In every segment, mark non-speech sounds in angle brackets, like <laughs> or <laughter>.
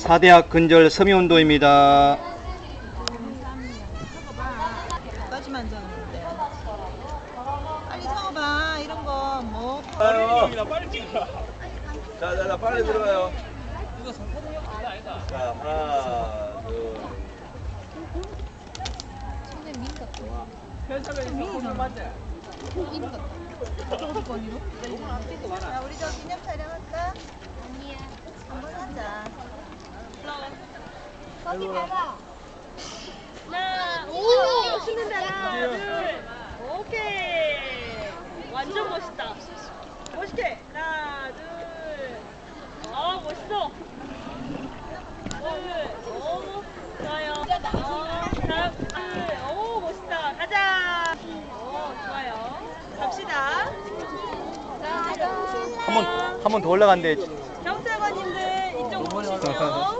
사대학 근절. 까지만 적는데. 빨리 적어봐 이런 거뭐 자, 자, 자, 빨리 들어가요. 자, 하나, 둘. 자, 우리 저 기념 촬영할까? 아니야 한번 하자 거기 봐봐. 하나, 오, 신는다. 하나, 둘, 오케이. 완전 멋있다. 멋있게. 하나, 둘. 아, 멋있어. 둘, 오, 좋아요. 어, 하나, 둘, 오, 멋있다. 가자. 오, 좋아요. 갑시다. 한번 한 번 더 올라간대. 경찰관님들 이쪽으로 오시죠.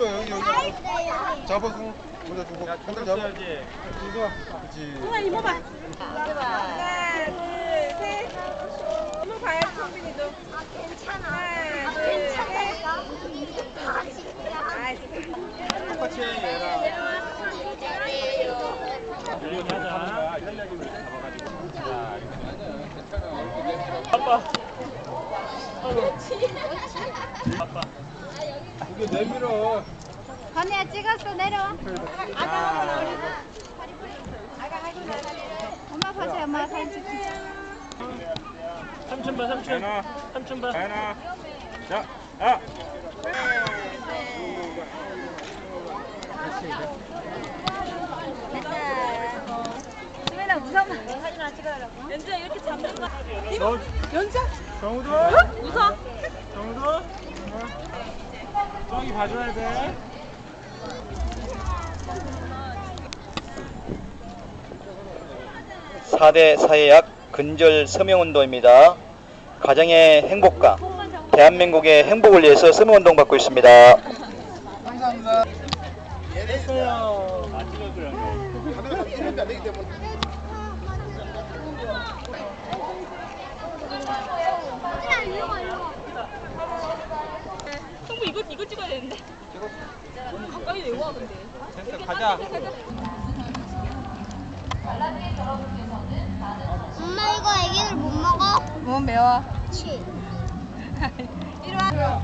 라. 또 여기 여기 잡아서 먼저 주고 핸들 잡아 그렇지 누나 이모 봐. 하나, 둘, 셋. 이모 봐요, 성빈이도. 아, 괜찮아. 하나, 아, 둘, 괜찮다니까. 아, 진짜. 아, 똑같이 얘랑. 이게 내밀어. 건이야 찍었어 내려와. 엄마 보세요 엄마 사진 찍자. 삼촌 봐, 삼촌. 삼촌 봐. 하나. 자, 아. 수민아 무서워. 사진 안 찍어라고. 연주야 이렇게 잡는 거. 연주야? 정우도. 웃어. 정우도. 저기 봐줘야 돼. 사대 사회학 근절 서명운동입니다. 가정의 행복과 대한민국의 행복을 위해서 서명운동 받고 있습니다. 이리 와 이리 와. 성부 이거 이거 찍어야 되는데. 가까이 왜와 근데? 가자. 엄마 이거 애기들 못 먹어? 뭐 매워 치. <laughs> 이리 와 하나,